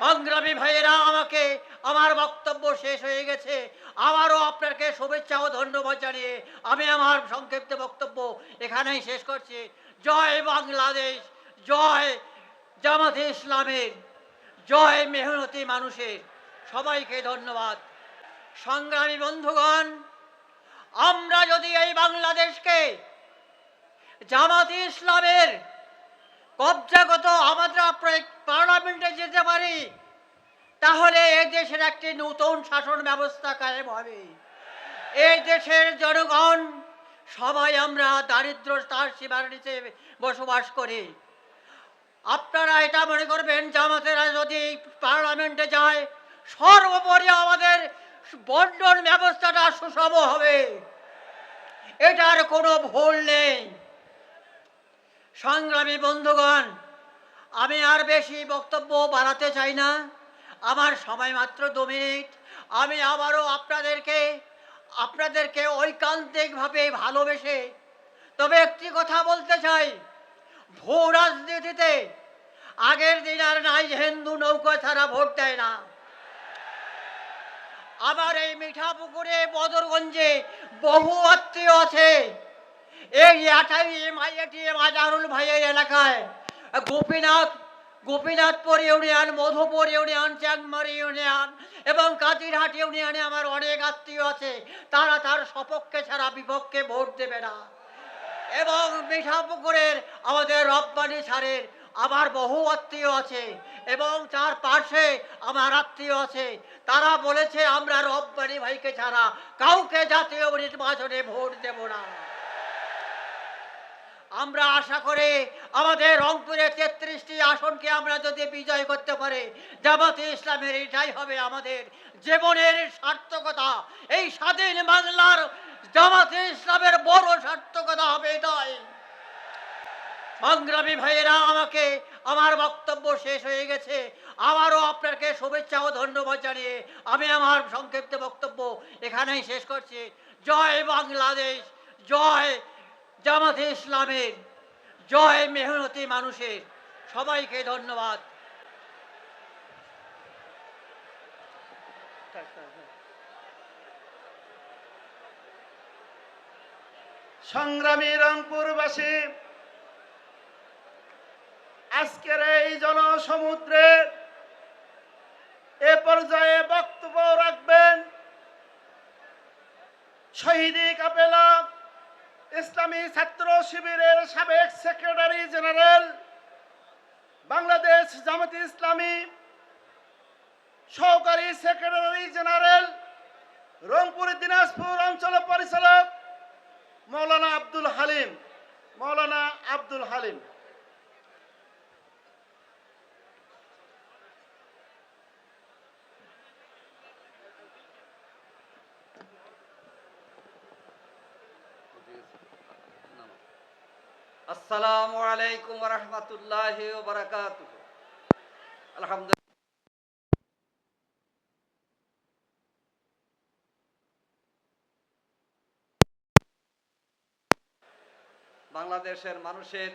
সংগ্রামী ভাইয়েরা, আমাকে আমার বক্তব্য শেষ হয়ে গেছে। আবারও আপনাকে শুভেচ্ছা ও ধন্যবাদ জানিয়ে আমি আমার সংক্ষিপ্ত বক্তব্য এখানেই শেষ করছি। জয় বাংলাদেশ, জয় জামাতে ইসলামের, জয় মেহনতি মানুষের। সবাইকে ধন্যবাদ। সংগ্রামী বন্ধুগণ, আমরা যদি এই বাংলাদেশকে জামাতে ইসলামের কবজাগত আমরা পার্লামেন্টে যেতে পারি, তাহলে এই দেশের একটি নতুন শাসন ব্যবস্থা কায়েম হবে। এই দেশের জনগণ, সবাই আমরা দারিদ্র, তার সীমার নিচে বসবাস করি। আপনারা এটা মনে করবেন যে জামাতেরা যদি পার্লামেন্টে যায়, সর্বোপরি আমাদের বন্টন ব্যবস্থাটা সুষম হবে। এটার কোনো ভুল নেই। সংগ্রামী বন্ধুগণ, আমি আর বেশি বক্তব্য বাড়াতে চাই না। আমার সময় মাত্র দু মিনিট। আমি আবারও আপনাদেরকে আপনাদেরকে ঐকান্তিকভাবে ভালোবেসে তবে একটি কথা বলতে চাই। ভূ রাজনীতিতে আগের দিন আর নাই, হিন্দু নৌকা ছাড়া ভোট দেয় না। আবার এই মিঠাপুকুরে, বদরগঞ্জে বহু আত্মীয় আছে। এই আঠাই মাইয়াটি মাজারুল ভাইয়ের এলাকায়। Gopinath Gopinathpur union, Madhupur union union এবং আমার অনেক আত্মীয় আছে। তারা তার সপক্ষে ছাড়া বিপক্ষে ভোট দেবে না। এবং আমাদের রব্বানি সারের আমার বহু আত্মীয় আছে এবং তার পাশে আমার আত্মীয় আছে। তারা বলেছে, আমরা রব্বানি ভাইকে ছাড়া কাউকে জাতীয় নির্বাচনে ভোট দেব না। আমরা আশা করে আমাদের রংপুরে তেত্রিশটি আসনকে আমরা যদি বিজয় করতে পারি, জামাতে ইসলামের এটাই হবে আমাদের জীবনের সার্থকতা। এই স্বাধীন বাংলার জামাতে ইসলামের বড় সার্থকতা হবে এটাই। সংগ্রামী ভাইয়েরা, আমাকে আমার বক্তব্য শেষ হয়ে গেছে। আবারও আপনাকে শুভেচ্ছা ও ধন্যবাদ জানিয়ে আমি আমার সংক্ষিপ্ত বক্তব্য এখানেই শেষ করছি। জয় বাংলাদেশ, জয় জামাতে ইসলামের জয় মেহনতি মানুষের সবাইকে ধন্যবাদ। সংগ্রামী রংপুরবাসী আজকের এই জনসমুদ্রে এ পর্যায়ে বক্তব্য রাখবেন। শহীদি কাপেলা ইসলামী ছাত্র শিবিরের সাবেক সেক্রেটারি জেনারেল, বাংলাদেশ জামাতি ইসলামী, সহকারী সেক্রেটারি জেনারেল, রংপুর দিনাজপুর অঞ্চল পরিচালক মৌলানা আব্দুল হালিম, মৌলানা আব্দুল হালিম আসসালামু আলাইকুম রহমতুল্লাহ বাংলাদেশের মানুষের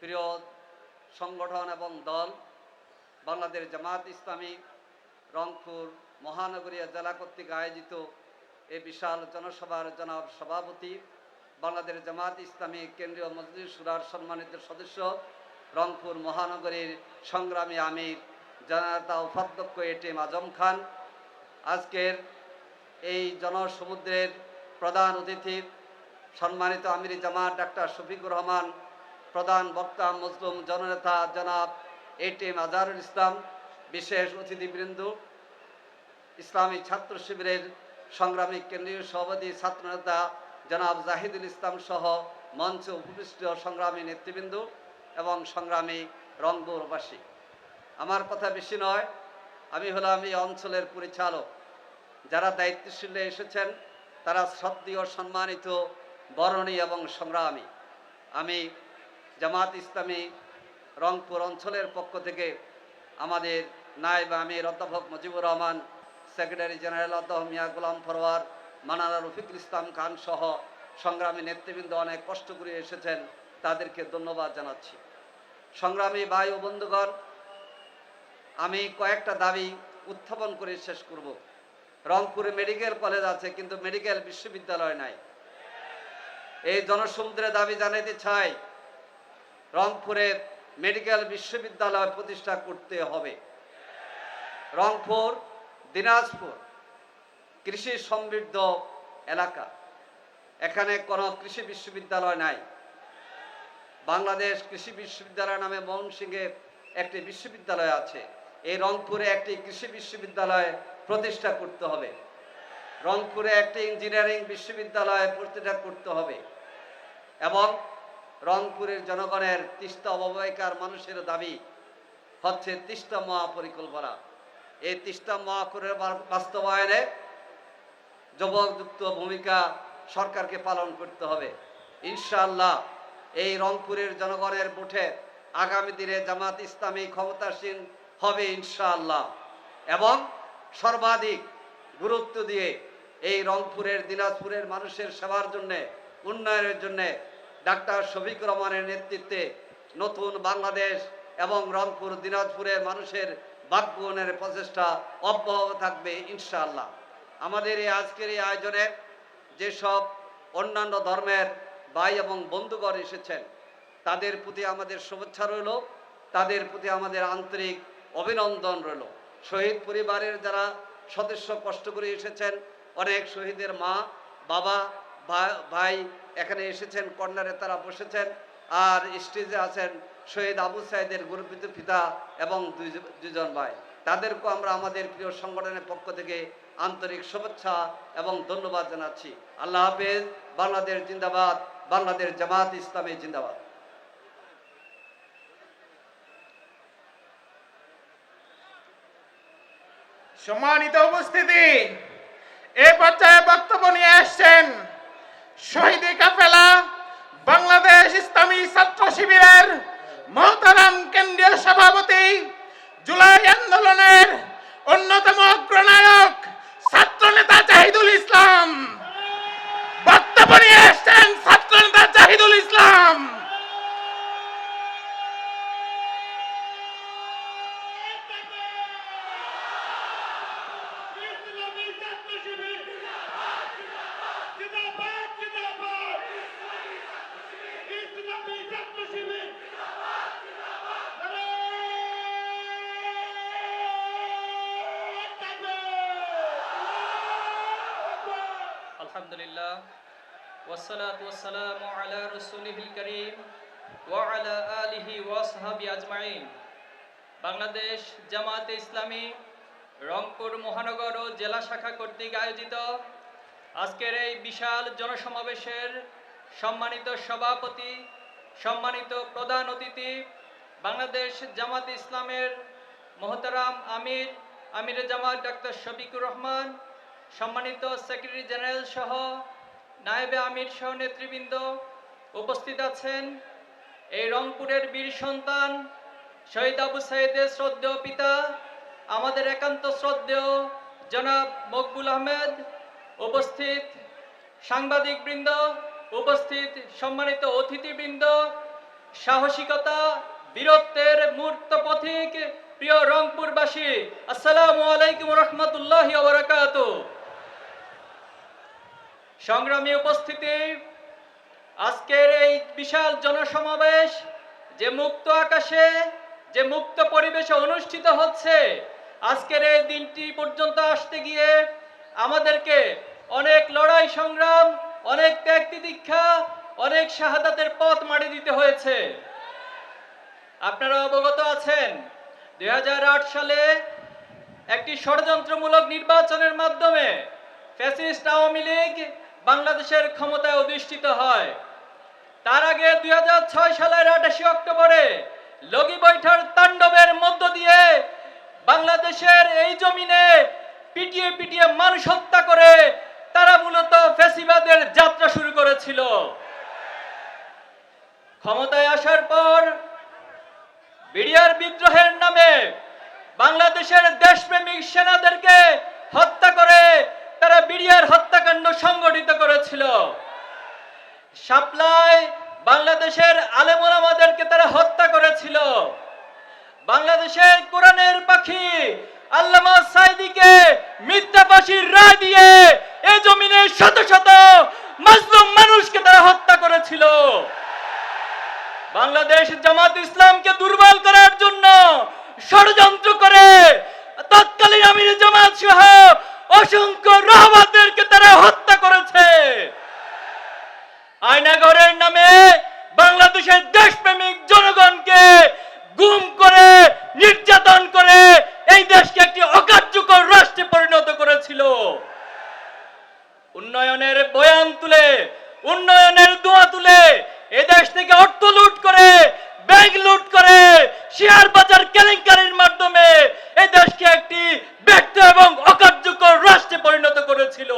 প্রিয় সংগঠন এবং দল বাংলাদেশ জামাত ইসলামী রংপুর মহানগরীয় জেলা কর্তৃক আয়োজিত এই বিশাল জনসভার জনাব সভাপতি বাংলাদেশ জামাত ইসলামী কেন্দ্রীয় মজলিস সুরার সম্মানিত সদস্য, রংপুর মহানগরীর সংগ্রামী আমির জনতা উপাধ্যক্ষ এটিএম আজম খান। আজকের এই জনসমুদ্রের প্রধান অতিথি, সম্মানিত আমির জামাত ডাক্তার শফিকুর রহমান, প্রধান বক্তা মুসলিম জননেতা জনাব এটিএম আজহারুল ইসলাম, বিশেষ অতিথিবৃন্দ, ইসলামী ছাত্র শিবিরের সংগ্রামী কেন্দ্রীয় সভাপতি, ছাত্রনেতা জনাব জাহিদুল ইসলাম সহ মঞ্চে উপবিষ্ট সংগ্রামী নেতৃবৃন্দ এবং সংগ্রামী রংপুরবাসী। আমার কথা বেশি নয়, আমি হলাম এই অঞ্চলের পরিচালক। যারা দায়িত্বশীলে এসেছেন, তারা শ্রদ্ধীয় সম্মানিত বরণী এবং সংগ্রামী। আমি জামাত ইসলামী রংপুর অঞ্চলের পক্ষ থেকে আমাদের নায়েব আমির অধ্যাপক মুজিবুর রহমান, সেক্রেটারি জেনারেল অধ্যাপক মিয়া গোলাম ফরওয়ার মানারা রফিকুল ইসলাম খান সহ সংগ্রামী নেতৃবৃন্দ অনেক কষ্ট করে এসেছেন, তাদেরকে ধন্যবাদ জানাচ্ছি। সংগ্রামী ভাই ও বন্ধুগণ, আমি কয়েকটা দাবি উত্থাপন করে শেষ করব। রংপুরে মেডিকেল কলেজ আছে, কিন্তু মেডিকেল বিশ্ববিদ্যালয় নাই। এই জনসমুদ্রে দাবি জানাইতে চাই, রংপুরে মেডিকেল বিশ্ববিদ্যালয় প্রতিষ্ঠা করতে হবে। রংপুর, দিনাজপুর কৃষি সমৃদ্ধ এলাকা। এখানে কোনো কৃষি বিশ্ববিদ্যালয় নাই। বাংলাদেশ কৃষি বিশ্ববিদ্যালয় নামে ময়মনসিংহে একটি বিশ্ববিদ্যালয় আছে। এই রংপুরে একটি কৃষি বিশ্ববিদ্যালয় প্রতিষ্ঠা করতে হবে। রংপুরে একটি ইঞ্জিনিয়ারিং বিশ্ববিদ্যালয় প্রতিষ্ঠা করতে হবে। এবং রংপুরের জনগণের তিস্তা অববাহিকার মানুষের দাবি হচ্ছে তিস্তা মহাপরিকল্পনা। এই তিস্তা মহাকরের বাস্তবায়নে যুবকযুক্ত ভূমিকা সরকারকে পালন করতে হবে। ইনশাআল্লাহ এই রংপুরের জনগণের ভোটে আগামী দিনে জামাত ইসলামী ক্ষমতাসীন হবে ইনশাআল্লাহ। এবং সর্বাধিক গুরুত্ব দিয়ে এই রংপুরের দিনাজপুরের মানুষের সেবার জন্যে, উন্নয়নের জন্যে ডাক্তার শফিকুর রহমানের নেতৃত্বে নতুন বাংলাদেশ এবং রংপুর, দিনাজপুরের মানুষের বাকবনের প্রচেষ্টা অব্যাহত থাকবে ইনশাআল্লাহ। আমাদের এই আজকের এই আয়োজনে যেসব অন্যান্য ধর্মের ভাই এবং বন্ধুগণ এসেছেন, তাদের প্রতি আমাদের শুভেচ্ছা রইল, তাদের প্রতি আমাদের আন্তরিক অভিনন্দন রইল। শহীদ পরিবারের যারা সদস্য কষ্ট করে এসেছেন, অনেক শহীদের মা, বাবা, ভাই এখানে এসেছেন, কর্নারে তারা বসেছেন, আর স্টেজে আছেন শহীদ আবু সাইদের গর্বিত পিতা এবং দুজন ভাই। তাদেরকেও আমরা আমাদের প্রিয় সংগঠনের পক্ষ থেকে আন্তরিক শুভেচ্ছা এবং ধন্যবাদ জানাচ্ছি। আল্লাহ হাফেজ। বাংলাদেশ জিন্দাবাদ। বাংলাদেশ জামাত ইসলামী জিন্দাবাদ। সম্মানিত উপস্থিতি, এ পর্যায়ে বক্তব্য নিয়ে আসছেন শহীদি কাফেলা বাংলাদেশ ইসলামী ছাত্র শিবিরের মহতারাম কেন্দ্রীয় সভাপতি জুলাই আন্দোলনের অন্যতম অগ্রনায়ক ছাত্র নেতা জাহিদুল ইসলাম। বক্তব্য নিয়ে ছাত্র নেতা জাহিদুল ইসলাম ইসলামী ছাত্র শিবির জিন্দাবাদ জিন্দাবাদ জিন্দাবাদ ইসলামী ছাত্র শিবির জিন্দাবাদ জিন্দাবাদ আলহামদুলিল্লাহ। আলা রাসূলিহিল কারীম আলিহি ওয়া সাহবি আজমাইন। বাংলাদেশ জামাতে ইসলামী রংপুর মহানগর ও জেলা শাখা কর্তৃক আয়োজিত আজকের এই বিশাল জনসমাবেশের সম্মানিত সভাপতি, সম্মানিত প্রধান অতিথি বাংলাদেশ জামাত ইসলামের মহতারাম আমির, আমিরে জামাত ডাক্তার শফিকুর রহমান সম্মানিত সেক্রেটারি জেনারেল সহ নায়েবে আমির সহ নেতৃবৃন্দ উপস্থিত আছেন এই রংপুরের বীর সন্তান শহীদ আবু সাইদের শ্রদ্ধেয় পিতা, আমাদের একান্ত শ্রদ্ধেয় জনাব মকবুল আহমেদ, উপস্থিত সাংবাদিক বৃন্দ উপস্থিত সম্মানিত অতিথিবৃন্দ, সাহসিকতা, বীরত্বের মূর্ত পথিক প্রিয় রংপুরবাসী, আসসালামু আলাইকুম রহমতুল্লাহ বারাকাত সংগ্রামী উপস্থিতি, আজকের এই বিশাল জনসমাবেশ যে মুক্ত আকাশে, যে মুক্ত পরিবেশে অনুষ্ঠিত হচ্ছে, আজকের এই দিনটি পর্যন্ত আসতে গিয়ে আমাদেরকে অনেক লড়াই সংগ্রাম, অনেক ত্যাগ দীক্ষা অনেক শাহাদাতের পথ মাড়ি দিতে হয়েছে। আপনারা অবগত আছেন, দুই হাজার আট সালে একটি ষড়যন্ত্রমূলক নির্বাচনের মাধ্যমে ফ্যাসিস্ট আওয়ামী লীগ বাংলাদেশের ক্ষমতায় অধিষ্ঠিত হয়। তার আগে দুই হাজার ছয় সালের আঠাশে অক্টোবরে লগি বৈঠার তাণ্ডবের মধ্য দিয়ে বাংলাদেশের এই জমিনে পিটিয়ে পিটিয়ে মানুষ হত্যা করে তারা মূলত ফ্যাসিবাদের যাত্রা শুরু করেছিল। ক্ষমতায় আসার পর বিডিআর বিদ্রোহের নামে বাংলাদেশের দেশপ্রেমিক সেনাদেরকে হত্যা করে তারা বিডিআর হত্যাকাণ্ড সংগঠিত করেছিল। সাপ্লাই বাংলাদেশের আলেমোলামাদেরকে তারা হত্যা করেছিল। বাংলাদেশের কোরআনের পাখি আল্লামা সাইদিকে রায় দিয়ে এই জমিনে শত শত মাজলুম মানুষকে তারা হত্যা করেছিল। বাংলাদেশ জামাত ইসলামকে দুর্বল করার জন্য ষড়যন্ত্র করে তৎকালীন আমির জামাত সহ অসংখ্য রহমাদেরকে তারা হত্যা করেছে। আয়নাঘরের নামে বাংলাদেশের দেশপ্রেমিক জনগণকে গুম করে নির্যাতন করে এই দেশকে একটি অকার্যকর রাষ্ট্রে পরিণত করেছিল উন্নয়নের বয়ান তুলে উন্নয়নের দোয়া তুলে এ দেশ থেকে অর্থ লুট করে ব্যাংক লুট করে শেয়ার বাজার কেলেঙ্কারির মাধ্যমে এই দেশকে একটি ব্যর্থ এবং অকার্যকর রাষ্ট্রে পরিণত করেছিল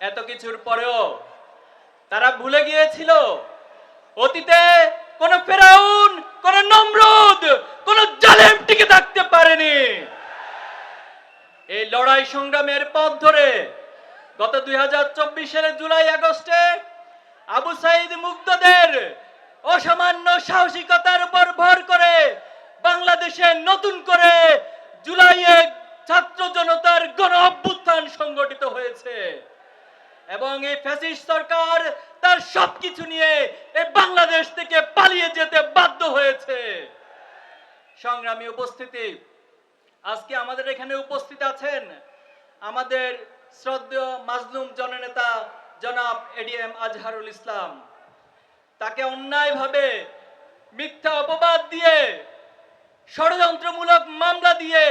এত কিছুর পরেও তারা ভুলে গিয়েছিল অতীতে কোন ফেরাউন কোন নমরুদ কোন জালেম টিকে থাকতে পারেনি এই সংগ্রামের পথ ধরে গত দুই সালের জুলাই, আগস্টে আবু সাইদ মুক্তদের অসামান্য সাহসিকতার উপর ভর করে বাংলাদেশে নতুন করে জুলাইয়ে ছাত্র জনতার গণ অভ্যুত্থান সংগঠিত হয়েছে। এবং এই ফ্যাসিস্ট সরকার তার সবকিছু নিয়ে এই বাংলাদেশ থেকে পালিয়ে যেতে বাধ্য হয়েছে। সংগ্রামী উপস্থিতি, আজকে আমাদের এখানে উপস্থিত আছেন আমাদের শ্রদ্ধেয় মাজলুম জননেতা জনাব এডিএম আজহারুল ইসলাম। তাকে অন্যায়ভাবে মিথ্যা অপবাদ দিয়ে, ষড়যন্ত্রমূলক মামলা দিয়ে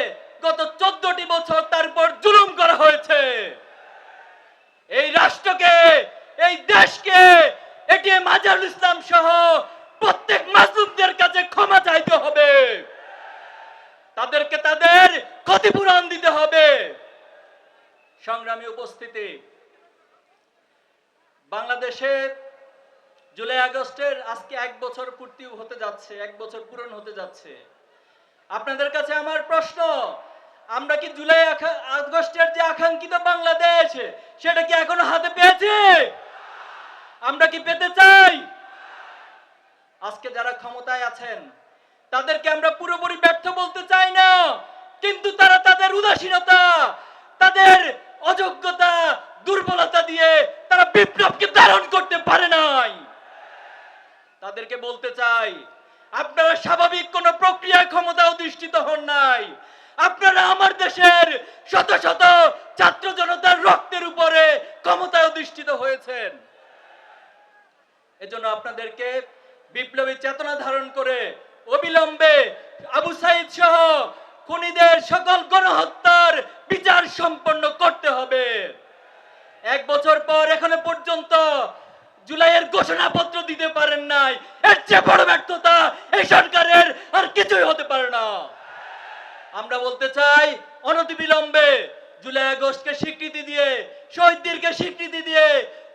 গত চোদ্দটি বছর তার উপর জুলুম করা হয়েছে। এই রাষ্ট্রকে, এই দেশকে, এটিএম আজহারুল ইসলাম সহ প্রত্যেক মাজলুমদের কাছে ক্ষমা চাইতে হবে। তাদেরকে তাদের ক্ষতিপূরণ দিতে হবে। সংগ্রামী উপস্থিতি। বাংলাদেশে জুলাই আগস্টের আজকে এক বছর পূর্তি হতে যাচ্ছে, এক বছর পূরণ হতে যাচ্ছে। আপনাদের কাছে আমার প্রশ্ন, আমরা কি জুলাই আগস্টের যে আকাঙ্ক্ষিত বাংলাদেশ, সেটা কি এখনও হাতে পেয়েছি? আমরা কি পেতে চাই? আজকে যারা ক্ষমতায় আছেন, তাদেরকে আমরা পুরোপুরি ব্যর্থ বলতে চাই না, কিন্তু তারা তাদের উদাসীনতা তাদের অযোগ্যতা দুর্বলতা দিয়ে তারা বিপ্লবকে ধারণ করতে পারে নাই তাদেরকে বলতে চাই, আপনারা স্বাভাবিক কোন প্রক্রিয়ায় ক্ষমতা অধিষ্ঠিত হন নাই। আপনারা আমার দেশের শত শত ছাত্র জনতার রক্তের উপরে ক্ষমতায় অধিষ্ঠিত হয়েছেন। এজন্য আপনাদেরকে বিপ্লবী চেতনা ধারণ করে অবিলম্বে আবু সাইদ সহ খুনিদের সকল গণহত্যার বিচার সম্পন্ন করতে হবে। এক বছর পর এখনও পর্যন্ত জুলাইয়ের ঘোষণাপত্র দিতে পারেন নাই। এর চেয়ে বড় ব্যর্থতা এই সরকারের আর কিছুই হতে পারে না। আমরা বলতে চাই, অনতিবিলম্বে জুলাই আগস্টকে স্বীকৃতি দিয়ে, শহীদদেরকে স্বীকৃতি দিয়ে,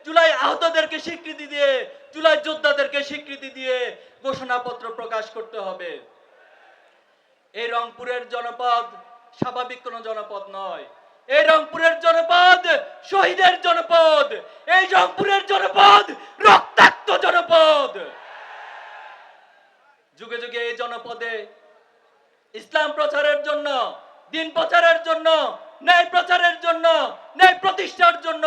জুলাই আহতদেরকে স্বীকৃতি দিয়ে, জুলাই যোদ্ধাদেরকে স্বীকৃতি দিয়ে ঘোষণাপত্র প্রকাশ করতে হবে। এই রংপুরের জনপদ স্বাভাবিক কোন জনপদ নয়। এই রংপুরের জনপদ শহীদের জনপদ। এই রংপুরের জনপদ জনপদে ইসলাম প্রচারের জন্য, দিন প্রচারের জন্য, ন্যায় প্রচারের জন্য, ন্যায় প্রতিষ্ঠার জন্য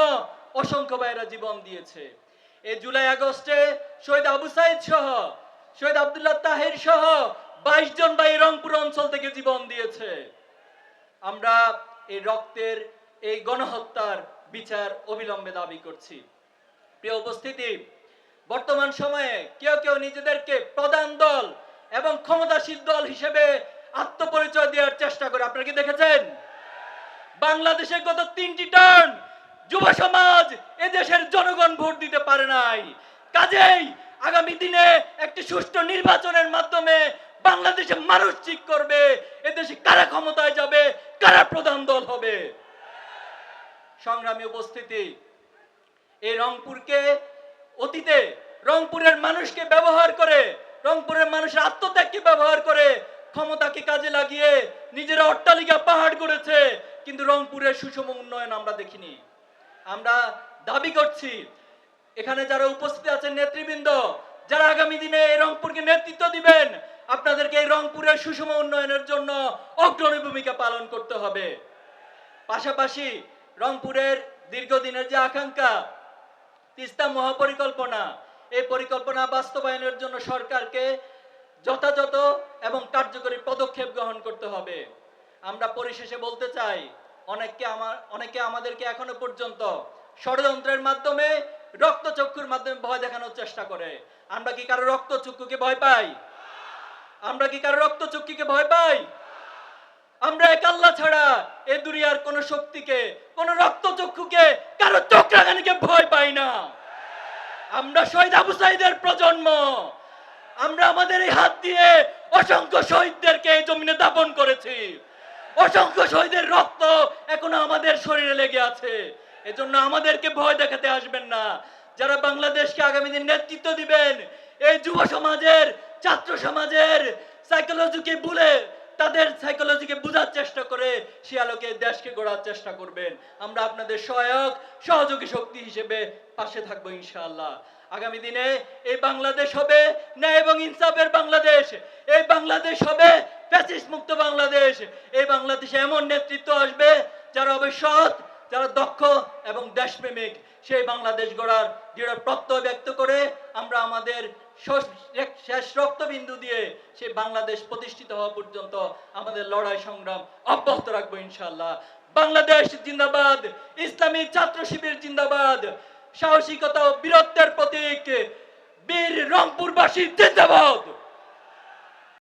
অসংখ্য ভাইরা জীবন দিয়েছে। এই জুলাই আগস্টে শহীদ আবু সাইদ সহ, শহীদ আব্দুল্লাহ তাহির সহ বাইশ জন ভাই রংপুর অঞ্চল থেকে জীবন দিয়েছে। আমরা এই রক্তের এই গণহত্যার বিচার অবিলম্বে দাবি করছি। প্রিয় উপস্থিতি, বর্তমান সময়ে কেউ কেউ নিজেদেরকে প্রধান দল এবং ক্ষমতাশীল দল হিসেবে আত্মপরিচয় দেওয়ার চেষ্টা করে। আপনারা কি দেখেছেন? বাংলাদেশে গত তিনটি টার্ন যুব সমাজ এদেশের জনগণ ভোট দিতে পারে নাই। কাজেই আগামী দিনে একটি সুষ্ঠু নির্বাচনের মাধ্যমে বাংলাদেশে মানুষ ঠিক করবে, এদেশে কারা ক্ষমতায় যাবে, কারা প্রধান দল হবে? সংগ্রামী উপস্থিতি, এই রংপুরকে, অতীতে রংপুরের মানুষকে ব্যবহার করে রংপুরের মানুষের আত্মত্যাগকে ব্যবহার করে? ক্ষমতাকে কাজে লাগিয়ে নিজেরা অট্টালিকা পাহাড় করেছে কিন্তু রংপুরের সুষম উন্নয়ন আমরা দেখিনি। আমরা দাবি করছি, এখানে যারা উপস্থিত আছেন নেতৃবৃন্দ, যারা আগামী দিনে এই রংপুরকে নেতৃত্ব দিবেন, আপনাদেরকে এই রংপুরের সুষম উন্নয়নের জন্য অগ্রণী ভূমিকা পালন করতে হবে। পাশাপাশি রংপুরের দীর্ঘদিনের যে আকাঙ্ক্ষা, তিস্তা মহাপরিকল্পনা এই পরিকল্পনা বাস্তবায়নের জন্য সরকারকে যথাযথ এবং কার্যকরী পদক্ষেপ গ্রহণ করতে হবে। আমরা পরিশেষে বলতে চাই, অনেককে আমার অনেকে আমাদেরকে এখনও পর্যন্ত ষড়যন্ত্রের মাধ্যমে রক্তচক্ষুর মাধ্যমে ভয় দেখানোর চেষ্টা করে। আমরা কি কারও রক্তচক্ষুকে ভয় পাই? আমরা কি কারও রক্তচক্ষুকে ভয় পাই? আমরা এক আল্লাহ ছাড়া এ দুনিয়ার কোন শক্তিকে, কোন রক্তচক্ষুকে, কারও চক্রাগানিকে ভয় পাই না। আমরা শহীদ আবু সাইদের প্রজন্ম। আমরা আমাদের এই হাত দিয়ে অসংখ্য শহীদদেরকে এই জমিনে দাপন করেছি। অসংখ্য শহীদের রক্ত এখনও আমাদের শরীরে লেগে আছে। এজন্য আমাদেরকে ভয় দেখাতে আসবেন না। যারা বাংলাদেশকে আগামী দিন নেতৃত্ব দিবেন, এই যুব সমাজের, ছাত্র সমাজের সাইকোলজিকে ভুলে তাদের সাইকোলজিকে বোঝার চেষ্টা করে, সে আলোকে দেশকে গড়ার চেষ্টা করবেন। আমরা আপনাদের সহায়ক, সহযোগী শক্তি হিসেবে পাশে থাকব ইনশাআল্লাহ। আগামী দিনে এই বাংলাদেশ হবে ন্যায় এবং ইনসাফের বাংলাদেশ। এই বাংলাদেশ হবে প্যাসিস মুক্ত বাংলাদেশ। এই বাংলাদেশে এমন নেতৃত্ব আসবে যারা হবে সৎ যারা দক্ষ এবং দেশপ্রেমিক। সেই বাংলাদেশ গড়ার দৃঢ় প্রত্যয় ব্যক্ত করে আমরা আমাদের শেষ- রক্তবিন্দু দিয়ে সে বাংলাদেশ প্রতিষ্ঠিত হওয়া পর্যন্ত আমাদের লড়াই সংগ্রাম অব্যাহত রাখব ইনশাল্লাহ বাংলাদেশ জিন্দাবাদ, ইসলামী ছাত্র শিবির জিন্দাবাদ, সাহসিকতা ও বীরত্বের প্রতীক, বীর রংপুরবাসী জিন্দাবাদ।